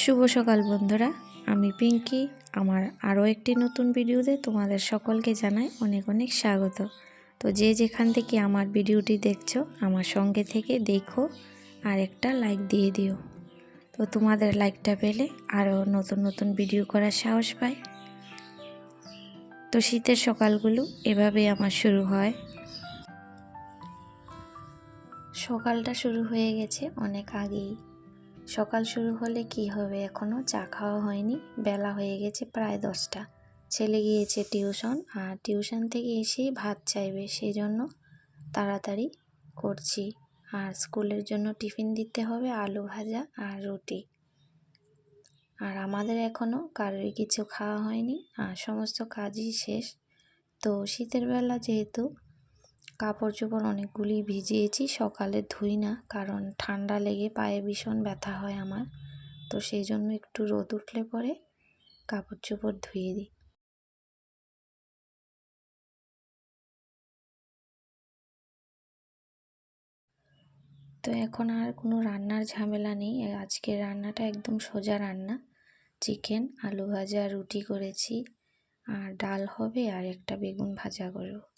শুভ সকাল বন্ধুরা, আমি পিঙ্কি। আমার আরও একটি নতুন ভিডিওতে তোমাদের সকলকে জানাই অনেক অনেক স্বাগত। তো যে যেখান থেকে আমার ভিডিওটি দেখছ, আমার সঙ্গে থেকে দেখো আর একটা লাইক দিয়ে দিও। তো তোমাদের লাইকটা পেলে আরও নতুন নতুন ভিডিও করার সাহস পাই। তো শীতের সকালগুলো এভাবেই আমার শুরু হয়। সকালটা শুরু হয়ে গেছে অনেক আগেই। সকাল শুরু হলে কি হবে এখনও চা খাওয়া হয়নি। বেলা হয়ে গেছে প্রায় দশটা। ছেলে গিয়েছে টিউশন আর টিউশন থেকে এসেই ভাত চাইবে সেই জন্য তাড়াতাড়ি করছি। আর স্কুলের জন্য টিফিন দিতে হবে আলু ভাজা আর রুটি। আর আমাদের এখনও কারোর কিছু খাওয়া হয়নি। আর সমস্ত কাজই শেষ। তো শীতের বেলা যেহেতু কাপড় চোপড় অনেকগুলি ভিজিয়েছি, সকালে ধুই না, কারণ ঠান্ডা লেগে পায়ে ভীষণ ব্যথা হয় আমার। তো সেই জন্য একটু রোদ উঠলে পরে কাপড় চোপড় ধুয়ে দিই। তো এখন আর কোনো রান্নার ঝামেলা নেই। আজকের রান্নাটা একদম সোজা রান্না। চিকেন, আলু ভাজা, রুটি করেছি। আর ডাল হবে আর একটা বেগুন ভাজা করব।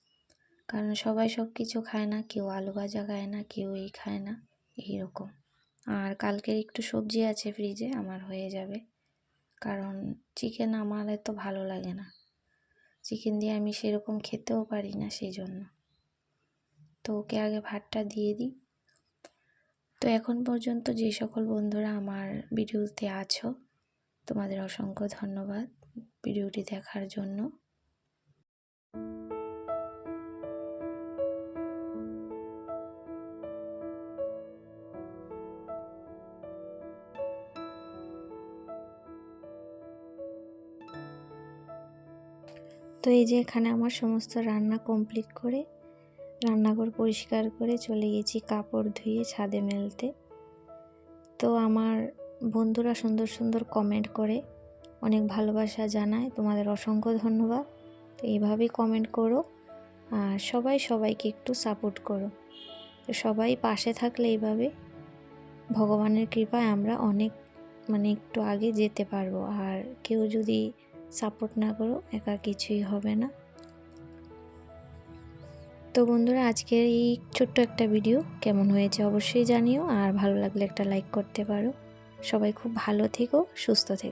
কারণ সবাই সব কিছু খায় না, কেউ আলু ভাজা খায় না, কেউ এই খায় না, এইরকম। আর কালকের একটু সবজি আছে ফ্রিজে আমার হয়ে যাবে। কারণ চিকেন আমার এত ভালো লাগে না। চিকেন দিয়ে আমি সেরকম খেতেও পারি না সেই জন্য তো ওকে আগে ভাতটা দিয়ে দিই। তো এখন পর্যন্ত যে সকল বন্ধুরা আমার ভিডিওতে আছো, তোমাদের অসংখ্য ধন্যবাদ ভিডিওটি দেখার জন্য। তো এই যে এখানে আমার সমস্ত রান্না কমপ্লিট করে, রান্নাঘর পরিষ্কার করে চলে গেছি কাপড় ধুয়ে ছাদে মেলতে। তো আমার বন্ধুরা সুন্দর সুন্দর কমেন্ট করে, অনেক ভালোবাসা জানায়, তোমাদের অসংখ্য ধন্যবাদ। তো এইভাবেই কমেন্ট করো আর সবাই সবাইকে একটু সাপোর্ট করো। তো সবাই পাশে থাকলে এইভাবে ভগবানের কৃপায় আমরা অনেক মানে একটু আগে যেতে পারব। আর কেউ যদি সাপোর্ট না করো একা কিছুই হবে না। তো বন্ধুরা, আজকের এই ছোট্ট একটা ভিডিও কেমন হয়েছে অবশ্যই জানিও, আর ভালো লাগলে একটা লাইক করতে পারো। সবাই খুব ভালো থেকো, সুস্থ থেকো।